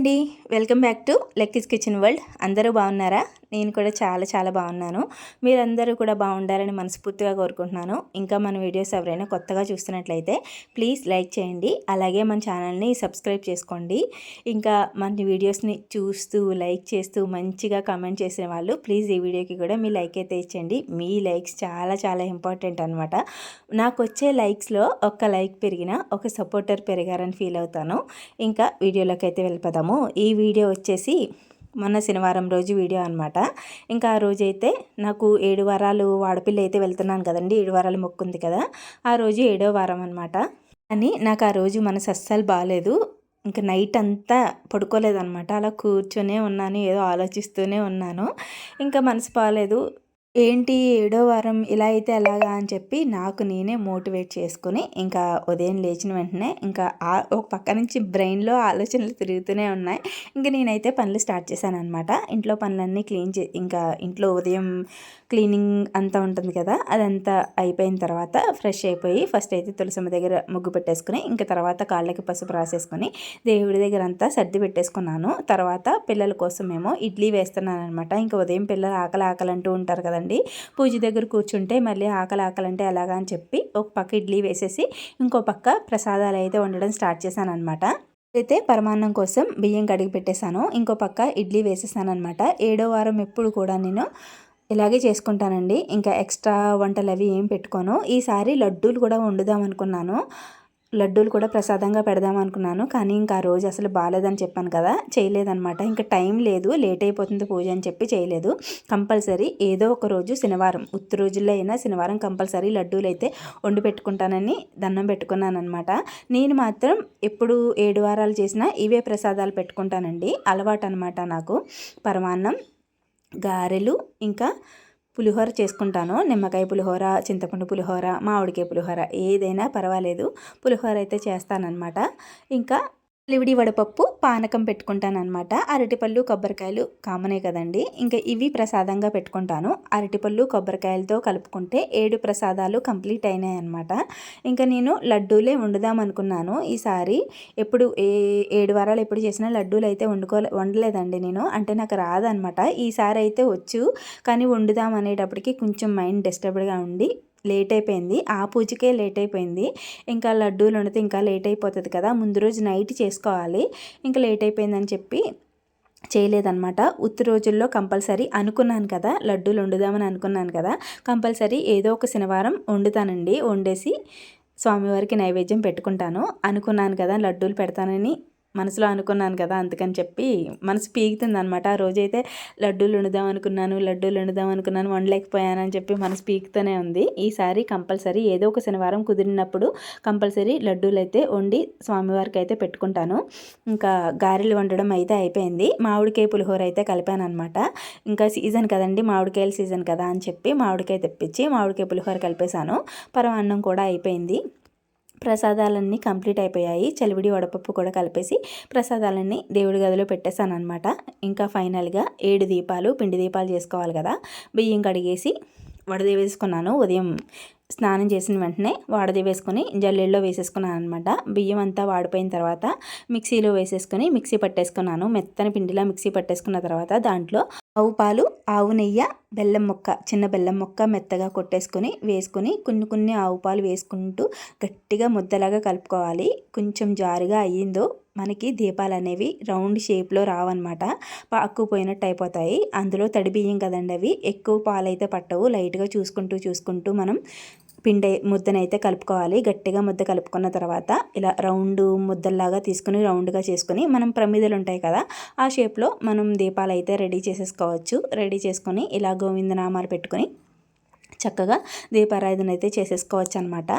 అండి. Welcome back to లెక్కిస్ kitchen world. అందరూ బాగున్నారా? నేను కూడా చాలా చాలా బాగున్నాను. మీరందరూ కూడా బాగుండాలని మనస్ఫూర్తిగా కోరుకుంటున్నాను. ఇంకా మన వీడియోస్ ఎవరైనా కొత్తగా చూస్తున్నట్లయితే ప్లీజ్ లైక్ చేయండి. అలాగే మన ఛానల్ని సబ్స్క్రైబ్ చేసుకోండి. ఇంకా మన వీడియోస్ని చూస్తూ లైక్ చేస్తూ మంచిగా కామెంట్ చేసిన వాళ్ళు ప్లీజ్ ఈ వీడియోకి కూడా మీ లైక్ అయితే ఇచ్చండి మీ లైక్స్ చాలా చాలా ఇంపార్టెంట్ అనమాట నాకు వచ్చే లైక్స్లో ఒక్క లైక్ పెరిగినా ఒక సపోర్టర్ పెరిగారని ఫీల్ అవుతాను. ఇంకా వీడియోలోకి అయితే వెళ్ళిపోదాము. చేద్దాము. ఈ వీడియో వచ్చేసి మొన్న శనివారం రోజు వీడియో అనమాట ఇంకా ఆ రోజు అయితే నాకు ఏడు వారాలు వాడపిల్ల అయితే వెళ్తున్నాను కదండి. ఏడు వారాలు మొక్కుంది కదా. ఆ రోజు ఏడో వారం అనమాట అని నాకు ఆ రోజు మనసు అస్సలు బాగాలేదు ఇంకా నైట్ అంతా పడుకోలేదనమాట అలా కూర్చొనే ఉన్నాను ఏదో ఆలోచిస్తూనే ఉన్నాను. ఇంకా మనసు బాగాలేదు ఏంటి ఏడో వారం ఇలా అయితే ఎలాగా అని చెప్పి నాకు నేనే మోటివేట్ చేసుకుని ఇంకా ఉదయం లేచిన వెంటనే ఇంకా ఒక పక్క నుంచి బ్రెయిన్లో ఆలోచనలు తిరుగుతూనే ఉన్నాయి. ఇంకా నేనైతే పనులు స్టార్ట్ చేశాను అనమాట ఇంట్లో పనులన్నీ క్లీన్ చే ఇంకా ఇంట్లో ఉదయం క్లీనింగ్ అంతా ఉంటుంది కదా అదంతా అయిపోయిన తర్వాత ఫ్రెష్ అయిపోయి ఫస్ట్ అయితే తులసమ్మ దగ్గర ముగ్గు పెట్టేసుకుని ఇంకా తర్వాత కాళ్ళకి పసుపు రాసేసుకొని దేవుడి దగ్గర అంతా సర్ది పెట్టేసుకున్నాను. తర్వాత పిల్లల కోసం ఏమో ఇడ్లీ వేస్తున్నాను అనమాట ఇంకా ఉదయం పిల్లలు ఆకలి ఆకలి అంటూ ఉంటారు కదా కదండి. పూజ దగ్గర కూర్చుంటే మళ్ళీ ఆకలి ఆకలి అంటే ఎలాగా అని చెప్పి ఒక పక్క ఇడ్లీ వేసేసి ఇంకో పక్క ప్రసాదాలు అయితే వండడం స్టార్ట్ చేశాను అనమాట అయితే పరమాన్నం కోసం బియ్యం కడిగి పెట్టేశాను. ఇంకో పక్క ఇడ్లీ వేసేసాను అనమాట ఏడో వారం ఎప్పుడు కూడా నేను ఇలాగే చేసుకుంటానండి. ఇంకా ఎక్స్ట్రా వంటలు అవి ఏం పెట్టుకోను. ఈసారి లడ్డూలు కూడా వండుదాం అనుకున్నాను. లడ్డూలు కూడా ప్రసాదంగా పెడదాం అనుకున్నాను. కానీ ఇంకా ఆ రోజు అసలు బాగాలేదని చెప్పాను కదా చేయలేదనమాట ఇంకా టైం లేదు లేట్ అయిపోతుంది పూజ అని చెప్పి చేయలేదు. కంపల్సరీ ఏదో ఒక రోజు శనివారం ఉత్తు రోజుల్లో అయినా శనివారం కంపల్సరీ లడ్డూలు అయితే వండి పెట్టుకుంటానని దండం పెట్టుకున్నానమాట నేను మాత్రం ఎప్పుడు ఏడు వారాలు చేసినా ఇవే ప్రసాదాలు పెట్టుకుంటానండి. అలవాటు అనమాట నాకు. పరమాన్నం గారెలు ఇంకా పులిహోర చేసుకుంటాను. నిమ్మకాయ పులిహోర చింతపండు పులిహోర మామిడికాయ పులిహోర ఏదైనా పర్వాలేదు. పులిహోర అయితే చేస్తానన్నమాట. ఇంకా లివిడి వడపప్పు పానకం పెట్టుకుంటానమాట అరటిపళ్ళు కొబ్బరికాయలు కామనే కదండి. ఇంకా ఇవి ప్రసాదంగా పెట్టుకుంటాను. అరటిపళ్ళు కొబ్బరికాయలతో కలుపుకుంటే ఏడు ప్రసాదాలు కంప్లీట్ అయినాయి అనమాట ఇంకా నేను లడ్డూలే వండుదాం అనుకున్నాను ఈసారి ఎప్పుడు ఏ ఏడు వారాలు ఎప్పుడు చేసినా లడ్డూలు అయితే వండుకో వండలేదండి నేను. అంటే నాకు రాదనమాట ఈసారి అయితే వచ్చు. కానీ వండుదాం అనేటప్పటికి కొంచెం మైండ్ డిస్టర్బ్డ్గా ఉండి లేట్ అయిపోయింది ఆ పూజకే లేట్ అయిపోయింది ఇంకా లడ్డూలు వండితే ఇంకా లేట్ అయిపోతుంది కదా. ముందు రోజు నైట్ చేసుకోవాలి. ఇంకా లేట్ అయిపోయిందని చెప్పి చేయలేదన్నమాట. ఉత్తి రోజుల్లో కంపల్సరీ అనుకున్నాను కదా. లడ్డూలు వండుదామని అనుకున్నాను కదా. కంపల్సరీ ఏదో ఒక శనివారం వండుతానండి. వండేసి స్వామివారికి నైవేద్యం పెట్టుకుంటాను. అనుకున్నాను కదా లడ్డూలు పెడతానని. మనసులో అనుకున్నాను కదా అందుకని చెప్పి మనసు పీకుతుంది అనమాట ఆ రోజైతే లడ్డూలు వండుదాం అనుకున్నాను లడ్డూలు వండుదాం అనుకున్నాను వండలేకపోయానని చెప్పి మనసు పీకుతూనే ఉంది. ఈసారి కంపల్సరీ ఏదో ఒక శనివారం కుదిరినప్పుడు కంపల్సరీ లడ్డూలు అయితే వండి స్వామివారికి అయితే పెట్టుకుంటాను. ఇంకా గారెలు వండడం అయితే అయిపోయింది. మామిడికాయ పులిహోర అయితే కలిపాను అనమాట ఇంకా సీజన్ కదండి మామిడికాయల సీజన్ కదా అని చెప్పి మామిడికాయ తెప్పించి మామిడికాయ పులిహోర కలిపేశాను. పరమాన్నం కూడా అయిపోయింది. ప్రసాదాలన్నీ కంప్లీట్ అయిపోయాయి. చలివిడి వడపప్పు కూడా కలిపేసి ప్రసాదాలన్నీ దేవుడి గదిలో పెట్టేశాను అనమాట ఇంకా ఫైనల్గా ఏడు దీపాలు పిండి దీపాలు చేసుకోవాలి కదా. బియ్యం కడిగేసి వడదే వేసుకున్నాను. ఉదయం స్నానం చేసిన వెంటనే వాడది వేసుకొని జల్లెల్లో వేసేసుకున్నాను అనమాట బియ్యం అంతా వాడిపోయిన తర్వాత మిక్సీలో వేసేసుకొని మిక్సీ పట్టేసుకున్నాను. మెత్తని పిండిలా మిక్సీ పట్టేసుకున్న తర్వాత దాంట్లో ఆవు పాలు ఆవు నెయ్యి బెల్లం మొక్క చిన్న బెల్లం మొక్క మెత్తగా కొట్టేసుకొని వేసుకొని కొన్ని కొన్ని ఆవు పాలు వేసుకుంటూ గట్టిగా ముద్దలాగా కలుపుకోవాలి. కొంచెం జారుగా అయ్యిందో మనకి దీపాలు అనేవి రౌండ్ షేప్లో రావన్నమాట. పాక్కుపోయినట్టు అయిపోతాయి. అందులో తడి బియ్యం కదండి అవి. ఎక్కువ పాలైతే పట్టవు. లైట్గా చూసుకుంటూ చూసుకుంటూ మనం పిండి ముద్దనైతే కలుపుకోవాలి. గట్టిగా ముద్ద కలుపుకున్న తర్వాత ఇలా రౌండ్ ముద్దల్లాగా తీసుకుని రౌండ్గా చేసుకుని మనం ప్రమిదలు ఉంటాయి కదా ఆ షేప్లో మనం దీపాలు అయితే రెడీ చేసేసుకోవచ్చు. రెడీ చేసుకొని ఇలా గోవిందనామాలు పెట్టుకొని చక్కగా దీపారాధన అయితే చేసేసుకోవచ్చు అనమాట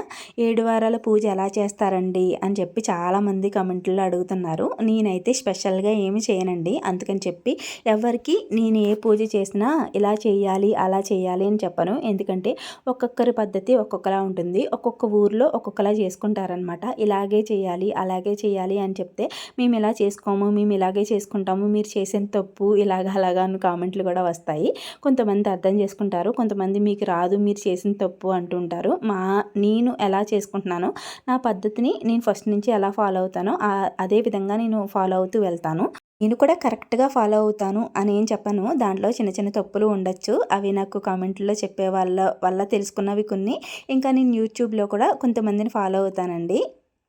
ఏడు వారాల పూజ ఎలా చేస్తారండి అని చెప్పి చాలామంది కమెంట్లో అడుగుతున్నారు. నేనైతే స్పెషల్గా ఏమి చేయనండి. అందుకని చెప్పి ఎవరికి నేను ఏ పూజ చేసినా ఇలా చేయాలి అలా చేయాలి అని చెప్పను. ఎందుకంటే ఒక్కొక్కరి పద్ధతి ఒక్కొక్కలా ఉంటుంది. ఒక్కొక్క ఊర్లో ఒక్కొక్కలా చేసుకుంటారనమాట. ఇలాగే చేయాలి అలాగే చేయాలి అని చెప్తే మేము ఇలా చేసుకోము మేము ఇలాగే చేసుకుంటాము మీరు చేసిన తప్పు ఇలాగ అలాగా అని కామెంట్లు కూడా వస్తాయి. కొంతమంది అర్థం చేసుకుంటారు కొంతమంది మీకు రా కాదు మీరు చేసిన తప్పు అంటుంటారు. మా నేను ఎలా చేసుకుంటున్నానో నా పద్ధతిని నేను ఫస్ట్ నుంచి ఎలా ఫాలో అవుతానో అదే విధంగా నేను ఫాలో అవుతూ వెళ్తాను. నేను కూడా కరెక్ట్గా ఫాలో అవుతాను అని ఏం చెప్పను. దాంట్లో చిన్న చిన్న తప్పులు ఉండొచ్చు. అవి నాకు కామెంట్లో చెప్పే వాళ్ళ వల్ల తెలుసుకున్నవి కొన్ని. ఇంకా నేను యూట్యూబ్లో కూడా కొంతమందిని ఫాలో అవుతానండి.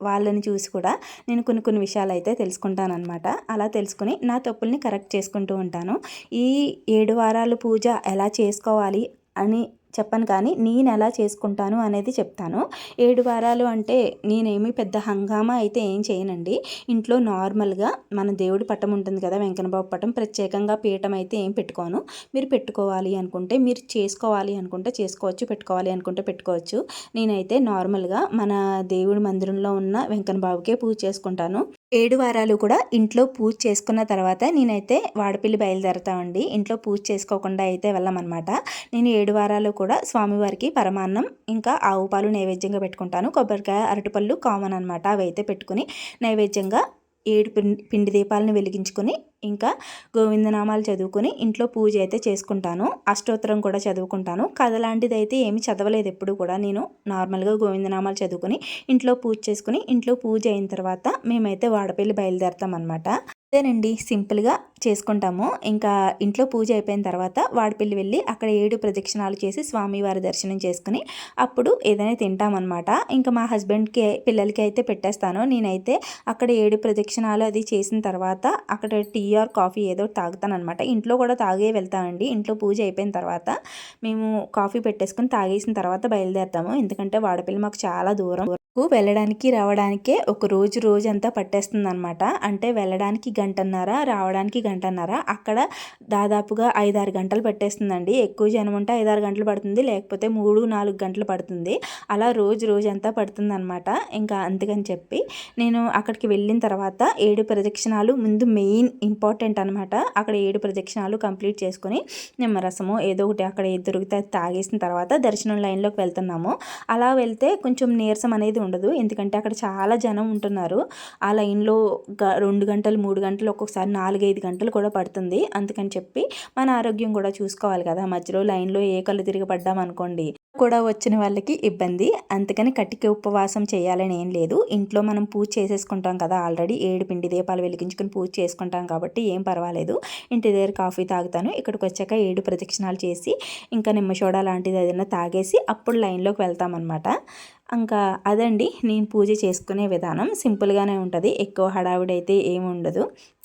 వాళ్ళని చూసి కూడా నేను కొన్ని కొన్ని విషయాలు అయితే తెలుసుకుంటాను అనమాట అలా తెలుసుకుని నా తప్పుల్ని కరెక్ట్ చేసుకుంటూ ఉంటాను. ఈ ఏడు వారాలు పూజ ఎలా చేసుకోవాలి అని చెప్పను కానీ నేను ఎలా చేసుకుంటాను అనేది చెప్తాను. ఏడు వారాలు అంటే నేనేమి పెద్ద హంగామా అయితే ఏం చేయనండి. ఇంట్లో నార్మల్గా మన దేవుడి పట్టం ఉంటుంది కదా వెంకనబాబు పటం ప్రత్యేకంగా పీఠం అయితే ఏం పెట్టుకోను. మీరు పెట్టుకోవాలి అనుకుంటే మీరు చేసుకోవాలి అనుకుంటే చేసుకోవచ్చు పెట్టుకోవాలి అనుకుంటే పెట్టుకోవచ్చు. నేనైతే నార్మల్గా మన దేవుడి మందిరంలో ఉన్న వెంకనబాబుకే పూజ చేసుకుంటాను. ఏడు వారాలు కూడా ఇంట్లో పూజ చేసుకున్న తర్వాత నేనైతే వాడపిల్లి బయలుదేరతామండి. ఇంట్లో పూజ చేసుకోకుండా అయితే వెళ్ళమన్నమాట. నేను ఏడు వారాలు కూడా స్వామివారికి పరమాన్నం ఇంకా ఆవు పాలు నైవేద్యంగా పెట్టుకుంటాను. కొబ్బరికాయ అరటిపళ్ళు కామన్ అనమాట అవి అయితే పెట్టుకుని నైవేద్యంగా ఏడు పిండి పిండి దీపాలను వెలిగించుకొని ఇంకా గోవిందనామాలు చదువుకొని ఇంట్లో పూజ అయితే చేసుకుంటాను. అష్టోత్తరం కూడా చదువుకుంటాను. కథ లాంటిది అయితే ఏమి చదవలేదు ఎప్పుడు కూడా. నేను నార్మల్గా గోవిందనామాలు చదువుకొని ఇంట్లో పూజ చేసుకుని ఇంట్లో పూజ అయిన తర్వాత మేమైతే వాడపల్లి బయలుదేరతాం అనమాట అదేనండి సింపుల్గా చేసుకుంటాము. ఇంకా ఇంట్లో పూజ అయిపోయిన తర్వాత వాడిపల్లి వెళ్ళి అక్కడ ఏడు ప్రదక్షిణాలు చేసి స్వామివారి దర్శనం చేసుకుని అప్పుడు ఏదైనా తింటామన్నమాట. ఇంకా మా హస్బెండ్కి పిల్లలకి అయితే పెట్టేస్తాను. నేనైతే అక్కడ ఏడు ప్రదక్షిణాలు అది చేసిన తర్వాత అక్కడ టీ ఆర్ కాఫీ ఏదో తాగుతానమాట ఇంట్లో కూడా తాగే వెళ్తామండి. ఇంట్లో పూజ అయిపోయిన తర్వాత మేము కాఫీ పెట్టేసుకుని తాగేసిన తర్వాత బయలుదేరుతాము. ఎందుకంటే వాడపల్లి మాకు చాలా దూరం. వెళ్ళడానికి రావడానికే ఒక రోజు రోజంతా పట్టేస్తుంది అనమాట అంటే వెళ్ళడానికి గంటన్నర రావడానికి గంటన్నర. అక్కడ దాదాపుగా ఐదారు గంటలు పట్టేస్తుందండి. ఎక్కువ జనం ఉంటే ఐదారు గంటలు పడుతుంది లేకపోతే మూడు నాలుగు గంటలు పడుతుంది. అలా రోజు రోజంతా పడుతుంది అనమాట ఇంకా అందుకని చెప్పి నేను అక్కడికి వెళ్ళిన తర్వాత ఏడు ప్రదక్షిణాలు ముందు మెయిన్ ఇంపార్టెంట్ అనమాట అక్కడ ఏడు ప్రదక్షిణాలు కంప్లీట్ చేసుకుని నిమ్మరసము ఏదో ఒకటి అక్కడ దొరికితే తాగేసిన తర్వాత దర్శనం లైన్లోకి వెళ్తున్నాము. అలా వెళ్తే కొంచెం నీరసం అనేది ఉండదు. ఎందుకంటే అక్కడ చాలా జనం ఉంటున్నారు. ఆ లైన్లో రెండు గంటలు మూడు గంటలు ఒక్కొక్కసారి నాలుగైదు గంటలు కూడా పడుతుంది. అందుకని చెప్పి మన ఆరోగ్యం కూడా చూసుకోవాలి కదా. మధ్యలో లైన్లో ఏ కళ్ళు తిరిగి అనుకోండి కూడా వచ్చిన వాళ్ళకి ఇబ్బంది. అందుకని కట్టిక ఉపవాసం చేయాలని ఏం లేదు. ఇంట్లో మనం పూజ చేసేసుకుంటాం కదా. ఆల్రెడీ ఏడు పిండి దీపాలు వెలిగించుకుని పూజ చేసుకుంటాం కాబట్టి ఏం పర్వాలేదు. ఇంటి దగ్గర కాఫీ తాగుతాను. ఇక్కడికి వచ్చాక ఏడు ప్రదక్షిణాలు చేసి ఇంకా నిమ్మ సోడా లాంటిది ఏదైనా తాగేసి అప్పుడు లైన్లోకి వెళ్తామన్నమాట. ఇంకా అదండి నేను పూజ చేసుకునే విధానం. సింపుల్గానే ఉంటుంది. ఎక్కువ హడావిడి అయితే ఏమి ఉండదు.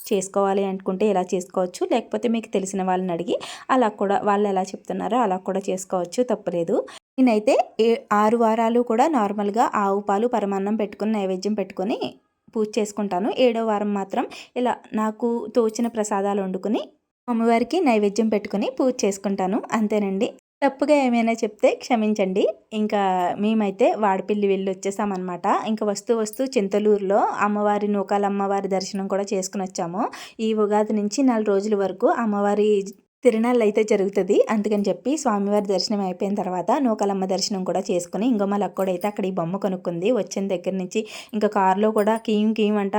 చేసుకోవాలి అనుకుంటే ఇలా చేసుకోవచ్చు? లేకపోతే మీకు తెలిసిన వాళ్ళని అడిగి అలా కూడా వాళ్ళు ఎలా చెప్తున్నారో అలా కూడా చేసుకోవచ్చు. తప్పలేదు. నేనైతే ఏ ఆరు వారాలు కూడా నార్మల్గా ఆవు పాలు పరమాన్నం పెట్టుకుని నైవేద్యం పెట్టుకొని పూజ చేసుకుంటాను. ఏడో వారం మాత్రం ఇలా నాకు తోచిన ప్రసాదాలు వండుకుని అమ్మవారికి నైవేద్యం పెట్టుకుని పూజ చేసుకుంటాను. అంతేనండి. తప్పుగా ఏమైనా చెప్తే క్షమించండి. ఇంకా మేమైతే వాడపిల్లి వెళ్ళి వచ్చేసామన్నమాట ఇంకా వస్తూ వస్తూ చింతలూరులో అమ్మవారి నూకాల అమ్మవారి దర్శనం కూడా చేసుకుని వచ్చాము ఈ ఉగాది నుంచి నాలుగు రోజుల వరకు అమ్మవారి తిరునాళ్ళు అయితే జరుగుతుంది. అందుకని చెప్పి స్వామివారి దర్శనం అయిపోయిన తర్వాత నూకలమ్మ దర్శనం కూడా చేసుకుని ఇంకో మా లక్కోడైతే అక్కడ ఈ బొమ్మ కొనుక్కుంది. వచ్చిన దగ్గర నుంచి ఇంకా కారులో కూడా కీమ్ కీమ్ అంట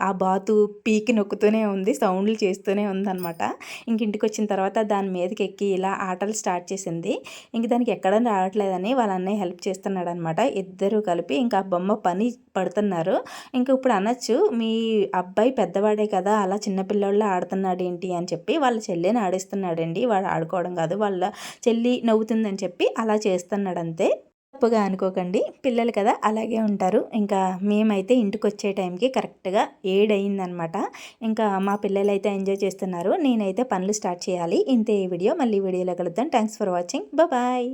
ఆ బాతు పీకి నొక్కుతూనే ఉంది. సౌండ్లు చేస్తూనే ఉందన్నమాట. ఇంక ఇంటికి వచ్చిన తర్వాత దాని మీదకి ఎక్కి ఇలా ఆటలు స్టార్ట్ చేసింది. ఇంక దానికి ఎక్కడ రావట్లేదని వాళ్ళ అన్నయ్య హెల్ప్ చేస్తున్నాడు అనమాట ఇద్దరు కలిపి ఇంకా ఆ బొమ్మ పని పడుతున్నారు. ఇంకా ఇప్పుడు అనొచ్చు మీ అబ్బాయి పెద్దవాడే కదా అలా చిన్నపిల్లోళ్ళు ఆడుతున్నాడు ఏంటి అని చెప్పి వాళ్ళ చెల్లెని ఆడిస్తున్నారు. చేస్తున్నాడండి. వాడు ఆడుకోవడం కాదు. వాళ్ళ చెల్లి నవ్వుతుందని చెప్పి అలా చేస్తున్నాడు అంతే తప్పుగా అనుకోకండి. పిల్లలు కదా అలాగే ఉంటారు. ఇంకా మేమైతే ఇంటికి వచ్చే టైంకి కరెక్ట్గా ఏడయిందనమాట. ఇంకా మా పిల్లలు అయితే ఎంజాయ్ చేస్తున్నారు. నేనైతే పనులు స్టార్ట్ చేయాలి. ఇంతే ఈ వీడియో. మళ్ళీ వీడియోలో కలుద్దాం. Thanks for watching. బాయ్.